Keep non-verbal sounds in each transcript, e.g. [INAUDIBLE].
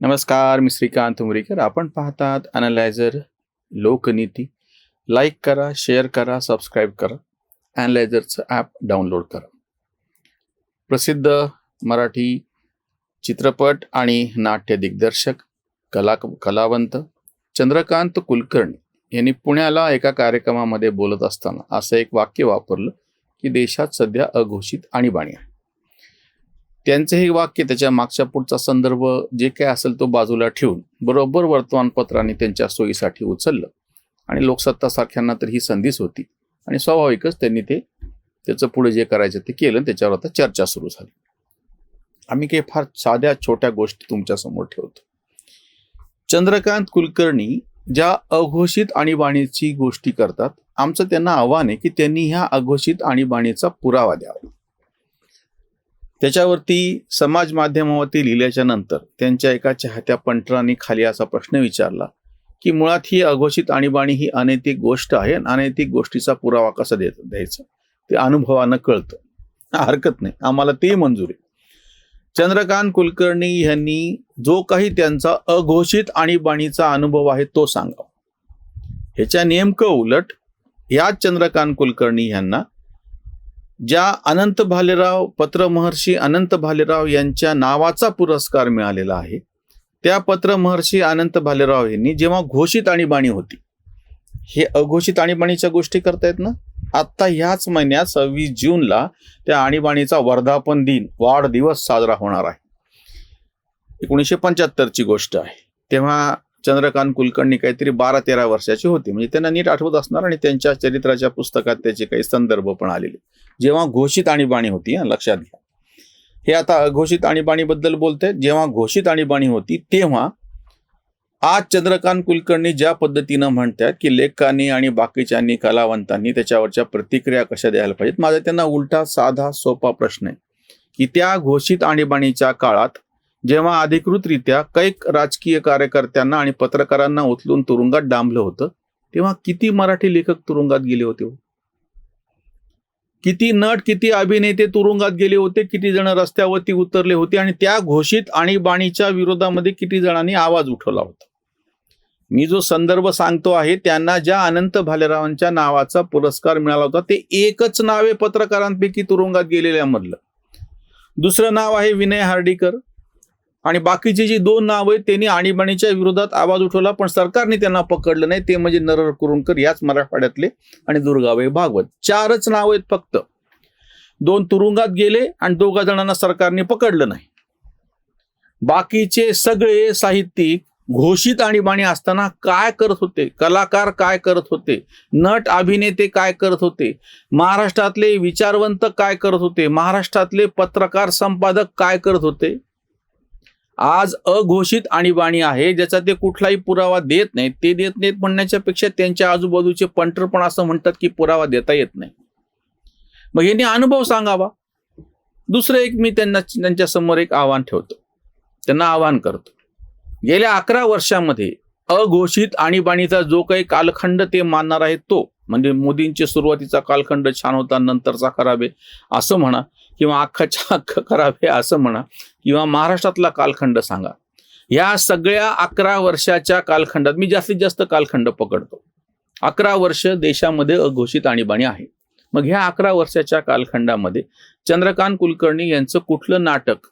नमस्कार मी श्रीकांत मुरीकर आपण पाहतात अनालायझर लोकनीती. लाईक करा शेअर करा सबस्क्राईब करा. अनालायझरचं ॲप डाउनलोड करा. प्रसिद्ध मराठी चित्रपट आणि नाट्य दिग्दर्शक कला कलावंत चंद्रकांत कुलकर्णी यांनी पुण्याला एका कार्यक्रमामध्ये बोलत असताना असं एक वाक्य वापरलं की देशात सध्या अघोषित आणीबाणी आहे. त्यांचं हे वाक्य त्याच्या मागच्या पुढचा संदर्भ जे काय असेल तो बाजूला ठेवून बरोबर वर्तमानपत्रांनी त्यांच्या सोयीसाठी उचललं. आणि लोकसत्ता सारख्यांना तर ही संधीच होती. आणि स्वाभाविकच त्यांनी ते त्याचं पुढे जे करायचं ते केलं त्याच्यावर आता चर्चा सुरू झाली. आम्ही काही फार साध्या छोट्या गोष्टी तुमच्यासमोर ठेवतो. चंद्रकांत कुलकर्णी ज्या अघोषित आणीबाणीची गोष्टी करतात आमचं त्यांना आव्हान आहे की त्यांनी ह्या अघोषित आणीबाणीचा पुरावा द्यावा. त्याच्यावरती समाज माध्यमावरती लिहिल्याच्या नंतर त्यांच्या एका चाहत्या पंटरांनी खाली असा प्रश्न विचारला की मुळात ही अघोषित आणीबाणी ही अनैतिक गोष्ट आहे आणि अनैतिक गोष्टीचा पुरावा कसा देत द्यायचा? ते अनुभवानं कळतं. हरकत नाही. आम्हाला ते मंजूर आहे. चंद्रकांत कुलकर्णी यांनी जो काही त्यांचा अघोषित आणीबाणीचा अनुभव आहे तो सांगावा. ह्याच्या नेमकं उलट याच चंद्रकांत कुलकर्णी यांना ज्या अनंत भालेराव पत्रमहर्षी अनंत भालेराव यांच्या नावाचा पुरस्कार मिळालेला आहे त्या पत्रमहर्षी अनंत भालेराव यांनी जेव्हा घोषित आणीबाणी होती हे अघोषित आणीबाणीच्या गोष्टी करतायत ना? आत्ता ह्याच महिन्यात सव्वीस जूनला त्या आणीबाणीचा वर्धापन दिन वाढदिवस साजरा होणार आहे. एकोणीसशे पंच्याहत्तरची गोष्ट आहे. तेव्हा चंद्रकांत कुलकर्णी काहीतरी बारा तेरा वर्षाचे होते. म्हणजे त्यांना नीट आठवत असणार आणि त्यांच्या चरित्राच्या पुस्तकात त्याचे काही संदर्भ पण आलेले जेव्हा घोषित आणीबाणी होती लक्षात घ्या. हे आता अघोषित आणीबाणीबद्दल बोलते. जेव्हा घोषित आणीबाणी होती तेव्हा आज चंद्रकांत कुलकर्णी ज्या पद्धतीनं म्हणतात की लेखकांनी आणि बाकीच्यांनी कलावंतांनी त्याच्यावरच्या प्रतिक्रिया कशा द्यायला पाहिजेत माझा त्यांना उलटा साधा सोपा प्रश्न आहे. की त्या घोषित आणीबाणीच्या काळात जेव्हा अधिकृतरित्या कैक राजकीय कार्यकर्त्यांना आणि पत्रकारांना उचलून तुरुंगात डांबलं होतं तेव्हा किती मराठी लेखक तुरुंगात गेले होते? हो? किती नट किती अभिनेते तुरुंगात गेले होते किती जण रस्त्यावरती उतरले होते आणि त्या घोषित आणीबाणीच्या विरोधामध्ये किती जणांनी आवाज उठवला होता? मी जो संदर्भ सांगतो आहे त्यांना ज्या अनंत भालेरावांच्या नावाचा पुरस्कार मिळाला होता ते एकच नाव आहे पत्रकारांपैकी तुरुंगात गेलेल्यामधलं दुसरं नाव आहे विनय हार्डीकर. आणि बाकीची जी दोन नाव आहेत त्यांनी आणीबाणीच्या विरोधात आवाज उठवला पण सरकारने त्यांना पकडलं नाही. ते म्हणजे नरहर कुरुंकर याच मराठवाड्यातले आणि दुर्गाबाई भागवत. चारच नाव आहेत फक्त. दोन तुरुंगात गेले आणि दोघा जणांना सरकारने पकडलं नाही. बाकीचे सगळे साहित्यिक घोषित आणीबाणी असताना काय करत होते? कलाकार काय करत होते? नट अभिनेते काय करत होते? महाराष्ट्रातले विचारवंत काय करत होते? महाराष्ट्रातले पत्रकार संपादक काय करत होते? आज अघोषित आणीबाणी आहे ज्याचा ते कुठलाही पुरावा देत नाहीत. ते देत नाहीत म्हणण्याच्या पेक्षा त्यांच्या आजूबाजूचे पंटर पण असं म्हणतात की पुरावा देता येत नाही. मग यांनी अनुभव सांगावा. दुसरं एक मी त्यांना त्यांच्यासमोर एक आव्हान ठेवतो. त्यांना आव्हान करतो. गेल्या अकरा वर्षामध्ये अघोषित आणीबाणीचा जो काही कालखंड ते मानणार आहेत तो म्हणजे मोदींचे सुरुवातीचा कालखंड छान होता नंतरचा खराब आहे असं म्हणा किंवा अख्खाच्या [LAUGHS] अख्ख खराब आहे असं म्हणा किंवा महाराष्ट्रातला कालखंड सांगा. या सगळ्या अकरा वर्षाच्या कालखंडात मी जास्तीत जास्त कालखंड पकडतो. अकरा वर्ष देशामध्ये अघोषित आणीबाणी आहे. मग ह्या अकरा वर्षाच्या कालखंडामध्ये चंद्रकांत कुलकर्णी यांचं कुठलं नाटक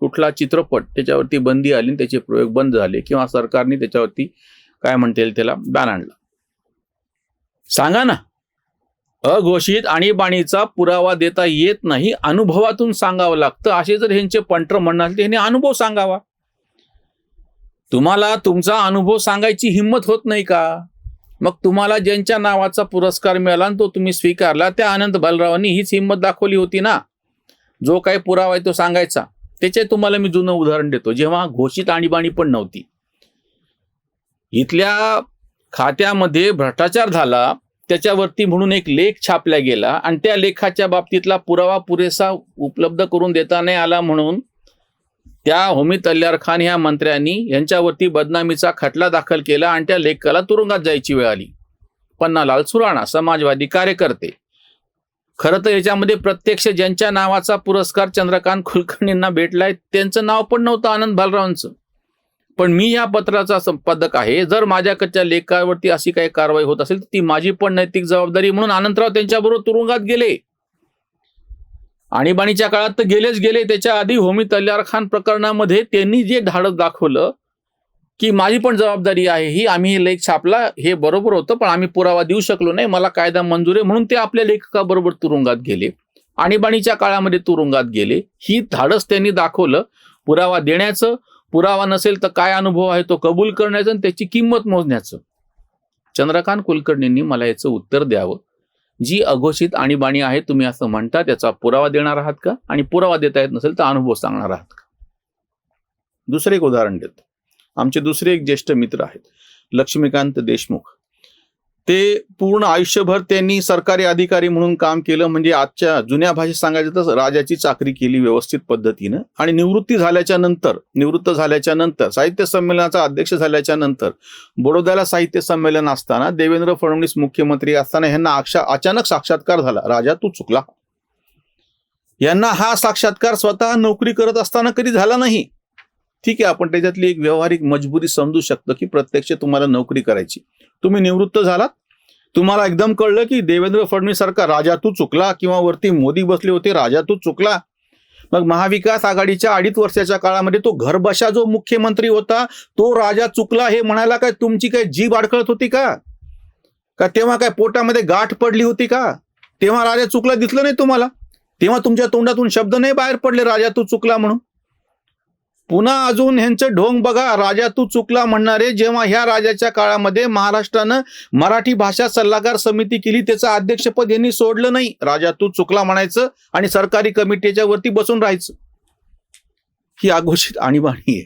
कुठला चित्रपट त्याच्यावरती बंदी आली आणि त्याचे प्रयोग बंद झाले किंवा सरकारने त्याच्यावरती काय म्हणता येईल त्याला बॅन आणला. सांगा ना. अघोषित आणीबाणीचा पुरावा देता येत नाही अनुभवातून सांगावं लागतं. असे जर ह्यांचे पंटर म्हणाल तर ह्यांनी अनुभव सांगावा. तुम्हाला तुमचा अनुभव सांगायची हिंमत होत नाही का? मग तुम्हाला ज्यांच्या नावाचा पुरस्कार मिळाला आणि तो तुम्ही स्वीकारला त्या आनंद बलरावांनी हीच हिंमत दाखवली होती ना. जो काही पुरावा आहे तो सांगायचा. त्याचे तुम्हाला मी जुनं उदाहरण देतो. जेव्हा घोषित आणीबाणी पण नव्हती. इथल्या खात्यामध्ये भ्रष्टाचार झाला त्याच्यावरती म्हणून एक लेख छापला गेला आणि त्या लेखाच्या बाबतीतला पुरावा पुरेसा उपलब्ध करून देता नाही आला म्हणून त्या होमी अल्ल्यार खान ह्या मंत्र्यांनी यांच्यावरती बदनामीचा खटला दाखल केला आणि त्या लेखाला तुरुंगात जायची वेळ आली. पन्नालाल सुराणा समाजवादी कार्यकर्ते. खरं तर याच्यामध्ये प्रत्यक्ष ज्यांच्या नावाचा पुरस्कार चंद्रकांत कुलकर्णींना भेटलाय त्यांचं नाव पण नव्हतं आनंद भालरावांचं. पण मी या पत्राचा संपादक आहे. जर माझ्याकडच्या लेखावरती अशी काही कारवाई होत असेल तर ती माझी पण नैतिक जबाबदारी म्हणून आनंदराव त्यांच्याबरोबर तुरुंगात गेले. आणीबाणीच्या काळात तर गेलेच गेले. त्याच्या आधी होमी तल्यार खान प्रकरणामध्ये त्यांनी जे धाडस दाखवलं की माझी पण जबाबदारी आहे. ही आम्ही हे लेख छापला हे बरोबर होतं पण आम्ही पुरावा देऊ शकलो नाही. मला कायदा मंजूर आहे म्हणून ते आपल्या लेखकाबरोबर तुरुंगात गेले. आणीबाणीच्या काळामध्ये तुरुंगात गेले. ही धाडस त्यांनी दाखवलं. पुरावा देण्याचं पुरावा नसेल तर काय अनुभव आहे तो कबूल करण्याचं आणि त्याची किंमत मोजण्याचं? चंद्रकांत कुलकर्णींनी मला याचं उत्तर द्यावं. जी अघोषित आणीबाणी आहे तुम्ही असं म्हणता त्याचा पुरावा देणार आहात का? आणि पुरावा देता येत नसेल तर अनुभव सांगणार आहात का? दुसरं एक उदाहरण देतो. आमचे दुसरे एक ज्येष्ठ मित्र आहेत लक्ष्मीकांत देशमुख. ते पूर्ण आयुष्यभर त्यांनी सरकारी अधिकारी म्हणून काम केलं. म्हणजे आजच्या जुन्या भाषेत सांगायचं तर राजाची चाकरी केली व्यवस्थित पद्धतीनं. आणि निवृत्ती झाल्याच्यानंतर निवृत्त झाल्याच्यानंतर साहित्य संमेलनाचा अध्यक्ष झाल्याच्यानंतर बडोद्याला साहित्य संमेलन असताना देवेंद्र फडणवीस मुख्यमंत्री असताना यांना अक्षा अचानक साक्षात्कार झाला. राजा तू चुकला. यांना हा साक्षात्कार स्वतः नोकरी करत असताना कधी झाला नाही. ठीक आहे आपण त्याच्यातली एक व्यावहारिक मजबुरी समजू शकतो की प्रत्यक्ष तुम्हाला नोकरी करायची. तुम्ही निवृत्त झालात. तुम्हाला एकदम कळलं की देवेंद्र फडणवीस सरकार राजा तू चुकला किंवा वरती मोदी बसले होते राजा तू चुकला. मग महाविकास आघाडीच्या अडीच वर्षाच्या काळामध्ये तो घरबशा जो मुख्यमंत्री होता तो राजा चुकला हे म्हणायला काय तुमची काय जीभ अडखळत होती का? का तेव्हा काय पोटामध्ये गाठ पडली होती का? तेव्हा राजा चुकला दिसलं नाही तुम्हाला? तेव्हा तुमच्या तोंडातून शब्द नाही बाहेर पडले राजा तू चुकला म्हणून. पुन्हा अजून ह्यांचं ढोंग बघा. राजा तू चुकला म्हणणारे. जेव्हा ह्या राजाच्या काळामध्ये महाराष्ट्रानं मराठी भाषा सल्लागार समिती केली त्याचं अध्यक्षपद यांनी सोडलं नाही. राजा तू चुकला म्हणायचं आणि सरकारी कमिटीच्या वरती बसून राहायचं. ही अघोषित आणीबाणी आहे.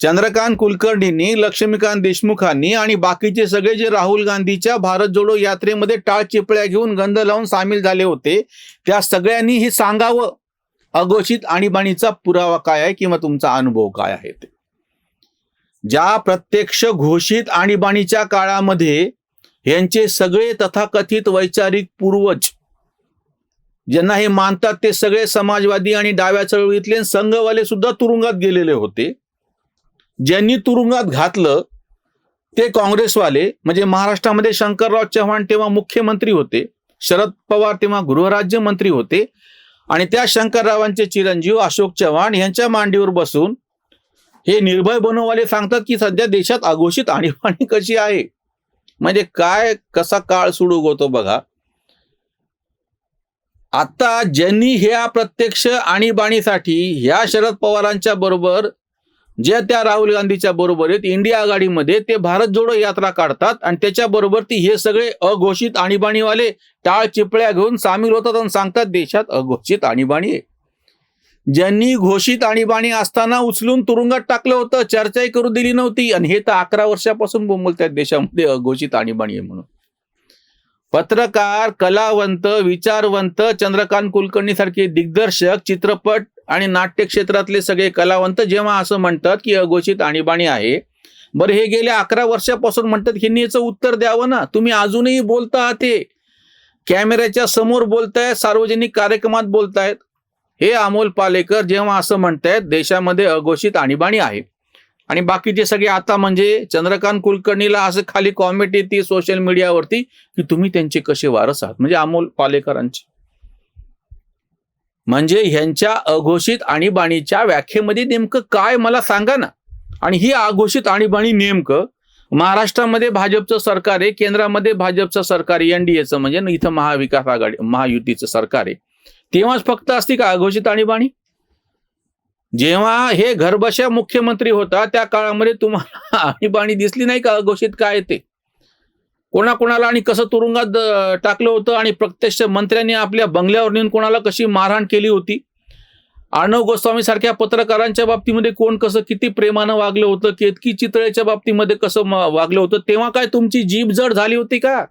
चंद्रकांत कुलकर्णींनी लक्ष्मीकांत देशमुखांनी आणि बाकीचे सगळे जे राहुल गांधीच्या भारत जोडो यात्रेमध्ये टाळ चिपळ्या घेऊन गंध लावून सामील झाले होते त्या सगळ्यांनी हे सांगावं. अघोषित आणीबाणीचा पुरावा काय आहे किंवा तुमचा अनुभव काय आहे ते? ज्या प्रत्यक्ष घोषित आणीबाणीच्या काळामध्ये यांचे सगळे तथाकथित वैचारिक पूर्वज ज्यांना हे मानतात ते सगळे समाजवादी आणि डाव्या चळवळीतले संघवाले सुद्धा तुरुंगात गेलेले होते ज्यांनी तुरुंगात घातलं ते काँग्रेसवाले म्हणजे महाराष्ट्रामध्ये शंकरराव चव्हाण तेव्हा मुख्यमंत्री होते शरद पवार तेव्हा गृहराज्यमंत्री होते आणि त्या शंकररावांचे चिरंजीव अशोक चव्हाण यांच्या मांडीवर बसून हे निर्भय बनववाले सांगतात की सध्या देशात अघोषित आणीबाणी कशी आहे? म्हणजे काय कसा काळ सुडू होतो बघा. आता ज्यांनी ह्या प्रत्यक्ष आणीबाणीसाठी ह्या शरद पवारांच्या बरोबर ज्या त्या राहुल गांधीच्या बरोबर आहेत इंडिया आघाडीमध्ये ते भारत जोडो यात्रा काढतात आणि त्याच्याबरोबर ती हे सगळे अघोषित आणीबाणीवाले टाळ चिपळ्या घेऊन सामील होतात आणि सांगतात देशात अघोषित आणीबाणी आहे. ज्यांनी घोषित आणीबाणी असताना उचलून तुरुंगात टाकलं होतं चर्चाही करू दिली नव्हती आणि हे तर अकरा वर्षापासून बोंबलतात देशामध्ये अघोषित आणीबाणी आहे म्हणून. पत्रकार कलावंत विचारवंत चंद्रकांत कुलकर्णी सारखे दिग्दर्शक चित्रपट आणि नाट्य क्षेत्रातले सगळे कलावंत जेव्हा असं म्हणतात की अघोषित आणीबाणी आहे बरं हे गेल्या अकरा वर्षापासून म्हणतात की याचं उत्तर द्यावं ना. तुम्ही अजूनही बोलता आहात हे कॅमेऱ्याच्या समोर बोलतायत सार्वजनिक कार्यक्रमात बोलतायत. हे अमोल पालेकर जेव्हा असं म्हणतायत देशामध्ये अघोषित आणीबाणी आहे. आणि बाकीचे सगळे आता म्हणजे चंद्रकांत कुलकर्णीला असं खाली कॉमेंट येते सोशल मीडियावरती की तुम्ही त्यांचे कसे वारस आहात? म्हणजे अमोल पालेकरांचे. म्हणजे ह्यांच्या अघोषित आणीबाणीच्या व्याख्येमध्ये नेमकं काय मला सांगा ना. आणि ही अघोषित आणीबाणी नेमकं महाराष्ट्रामध्ये भाजपचं सरकार आहे केंद्रामध्ये भाजपचं सरकार एनडीएचं म्हणजे इथं महाविकास आघाडी महायुतीचं सरकार आहे. तेव्हाच फक्त असती का अघोषित आणीबाणी? जेव्हा हे घरबशा मुख्यमंत्री होता त्या काळामध्ये तुम्हाला [LAUGHS] आणीबाणी दिसली नाही का अघोषित? काय ते? कोणाकोणाला आणि कसं तुरुंगात टाकलं होतं आणि प्रत्यक्ष मंत्र्यांनी आपल्या बंगल्यावर नेऊन कोणाला कशी मारहाण केली होती? अर्णव गोस्वामी सारख्या पत्रकारांच्या बाबतीमध्ये कोण कसं किती प्रेमानं वागलं होतं केतकी चितळेच्या बाबतीमध्ये कसं वागलं होतं तेव्हा काय तुमची जीभ जड झाली होती का?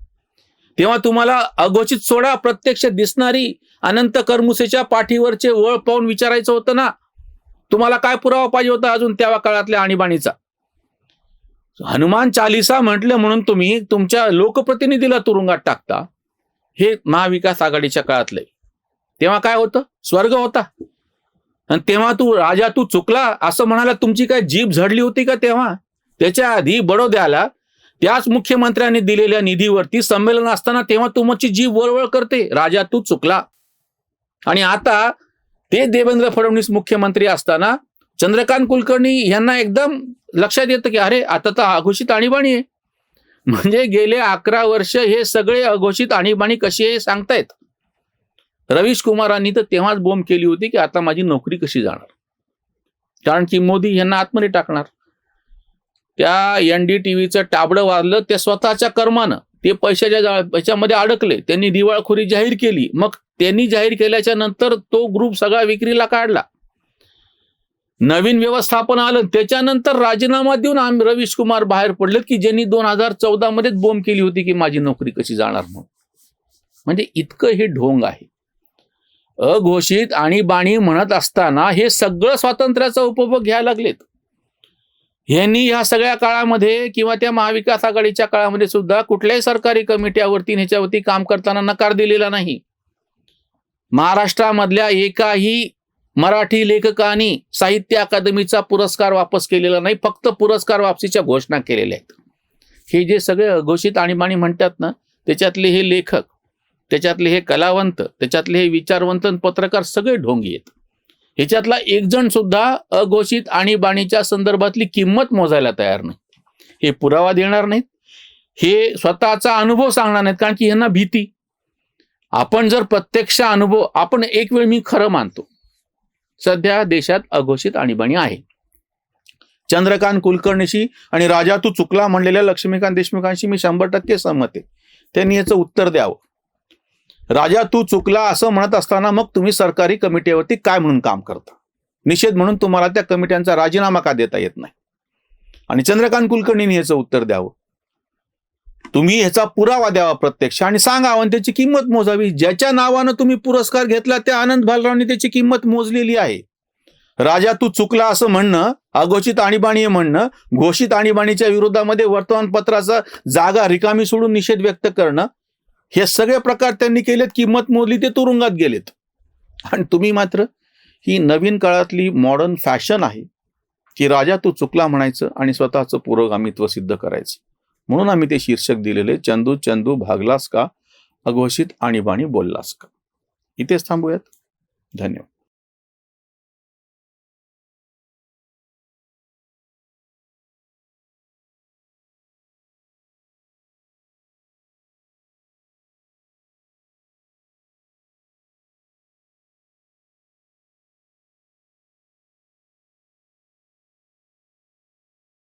तेव्हा तुम्हाला अघोषित सोडा प्रत्यक्ष दिसणारी अनंत करमुसेच्या पाठीवरचे वळ पाहून विचारायचं होतं ना? तुम्हाला काय पुरावा पाहिजे होता अजून त्या काळातल्या आणीबाणीचा? हनुमान चालिसा म्हटलं म्हणून तुम्ही तुमच्या लोकप्रतिनिधीला तुरुंगात टाकता हे महाविकास आघाडीच्या काळातले तेव्हा काय होतं? स्वर्ग होता. आणि तेव्हा तू राजा तू चुकला असं म्हणाला तुमची काय जीभ झडली होती का तेव्हा? त्याच्या आधी बडोद्याला त्याच मुख्यमंत्र्यांनी दिलेल्या निधीवरती संमेलन असताना तेव्हा तुमची जीभ वळवळ करते. राजा तू चुकला. आणि आता ते देवेंद्र फडणवीस मुख्यमंत्री असताना चंद्रकांत कुलकर्णी यांना एकदम लक्षात येतं की अरे आता तर अघोषित आणीबाणी आहे. म्हणजे गेले अकरा वर्ष हे सगळे अघोषित आणीबाणी कशी आहे सांगतायत. रवीश कुमारांनी तर तेव्हाच बोंब केली होती की आता माझी नोकरी कशी जाणार? कारण की मोदी यांना आतमध्ये टाकणार. त्या एन डी टी व्हीचं टाबडं वाजलं ते स्वतःच्या कर्मानं ते पैशाच्या याच्यामध्ये अडकले. त्यांनी दिवाळखोरी जाहीर केली. मग त्यांनी जाहीर केल्याच्यानंतर तो ग्रुप सगळा विक्रीला काढला. नवीन व्यवस्थापन आलं त्याच्यानंतर राजीनामा देऊन आम्ही रवीश कुमार बाहेर पडलेत की ज्यांनी दोन हजार चौदा मध्येच बोंब केली होती की माझी नोकरी कशी जाणार म्हणून. म्हणजे इतकं हे ढोंग आहे. अघोषित आणि बाणी म्हणत असताना हे सगळं स्वातंत्र्याचा उपभोग घ्यायला लागलेत. यांनी ह्या सगळ्या काळामध्ये किंवा त्या महाविकास आघाडीच्या काळामध्ये सुद्धा कुठल्याही सरकारी कमिट्यावरती ह्याच्यावरती काम करताना नकार दिलेला नाही. महाराष्ट्रामधल्या एकाही मराठी लेखकांनी साहित्य अकादमीचा पुरस्कार वापस केलेला नाही फक्त पुरस्कार वापसीच्या घोषणा केलेल्या आहेत. हे जे सगळे अघोषित आणीबाणी म्हणतात ना त्याच्यातले हे लेखक त्याच्यातले हे कलावंत त्याच्यातले हे विचारवंत आणि पत्रकार सगळे ढोंगी आहेत. ह्याच्यातला एक जण सुद्धा अघोषित आणीबाणीच्या संदर्भातली किंमत मोजायला तयार नाही. हे पुरावा देणार नाहीत. हे स्वतःचा अनुभव सांगणार नाहीत कारण की यांना भीती. आपण जर प्रत्यक्ष अनुभव आपण एक वेळ मी खरं मानतो सध्या देशात अघोषित आणीबाणी आहे. चंद्रकांत कुलकर्णीशी आणि राजा तू चुकला म्हणलेल्या लक्ष्मीकांत देशमुखांशी मी शंभर टक्के सहमत आहे. त्यांनी याचं उत्तर द्यावं. राजा तू चुकला असं म्हणत असताना मग तुम्ही सरकारी कमिटीवरती काय म्हणून काम करता? निषेध म्हणून तुम्हाला त्या कमिट्यांचा राजीनामा का देता येत नाही? आणि चंद्रकांत कुलकर्णींनी याचं उत्तर द्यावं. तुम्ही ह्याचा पुरावा द्यावा प्रत्यक्ष. आणि सांगा आणि त्याची किंमत मोजावी. ज्याच्या नावानं तुम्ही पुरस्कार घेतला त्या आनंद भालरावने त्याची किंमत मोजलेली आहे. राजा तू चुकला असं म्हणणं अघोषित आणीबाणी म्हणणं घोषित आणीबाणीच्या विरोधामध्ये वर्तमानपत्राचा जागा रिकामी सोडून निषेध व्यक्त करणं हे सगळे प्रकार त्यांनी केलेत. किंमत मोजली ते तुरुंगात गेलेत. आणि तुम्ही मात्र ही नवीन काळातली मॉडर्न फॅशन आहे की राजा तू चुकला म्हणायचं आणि स्वतःचं पुरोगामित्व सिद्ध करायचं. म्हणून आम्ही ते शीर्षक दिलेले चंदू चंदू भागलास का? अघोषित आणीबाणी बोललास का? इथेच थांबूयात. धन्यवाद.